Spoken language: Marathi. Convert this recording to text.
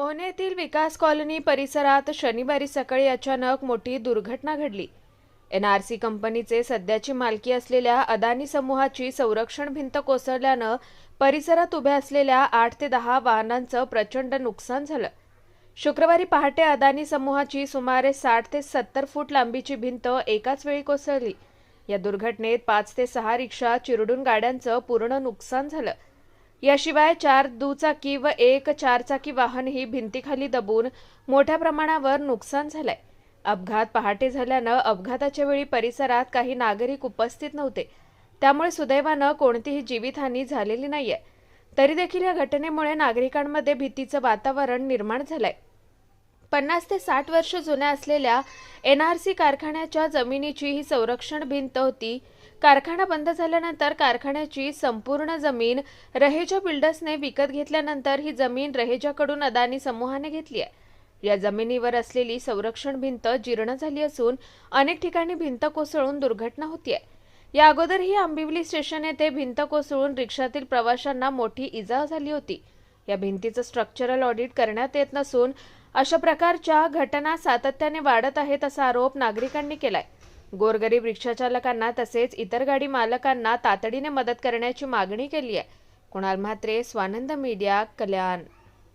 मोहने येथील विकास कॉलनी परिसरात शनिवारी सकाळी अचानक मोठी दुर्घटना घडली. एनआरसी कंपनीचे सध्याची मालकी असलेल्या अदानी समूहाची संरक्षण भिंत कोसळल्यानं परिसरात उभ्या असलेल्या आठ ते दहा वाहनांचं प्रचंड नुकसान झालं. शुक्रवारी पहाटे अदानी समूहाची सुमारे साठ ते सत्तर फूट लांबीची भिंत एकाच वेळी कोसळली. या दुर्घटनेत पाच ते सहा रिक्षा चिरडून गाड्यांचं पूर्ण नुकसान झालं. याशिवाय चार दुचाकी व एक चारचाकी वाहन ही भिंतीखाली दबून मोठ्या प्रमाणावर नुकसान झालंय. अपघात पहाटे झाल्यानं अपघाताच्या वेळी परिसरात काही नागरिक उपस्थित नव्हते. त्यामुळे सुदैवानं कोणतीही जीवितहानी झालेली नाहीये. तरी देखील या घटनेमुळे नागरिकांमध्ये भीतीचं वातावरण निर्माण झालंय. पन्नास ते साठ वर्ष जुन्या असलेल्या एन आर सी कारखान्याच्या जमिनीची ही संरक्षण भिंत होती. कारखाना बंद झाल्यानंतर कारखान्याची संपूर्ण जमीन रहेजा बिल्डर्सने विकत घेतल्यानंतर ही जमीन रहेजाकडून अदानी समूहाने घेतली आहे. या जमिनीवर असलेली संरक्षण भिंत जीर्ण झाली असून अनेक ठिकाणी भिंत कोसळून दुर्घटना होती आहे या अगोदरही आंबिवली स्टेशन येथे भिंत कोसळून रिक्षातील प्रवाशांना मोठी इजा झाली होती. या भिंतीचं स्ट्रक्चरल ऑडिट करण्यात येत नसून अशा प्रकारच्या घटना सातत्याने वाढत आहेत असा आरोप नागरिकांनी केलाय. गोरगरीब रिक्षाचालकांना तसेच इतर गाडी मालकांना तातडीने मदत करण्याची मागणी केली आहे कुणाल म्हात्रे स्वानंद मीडिया कल्याण.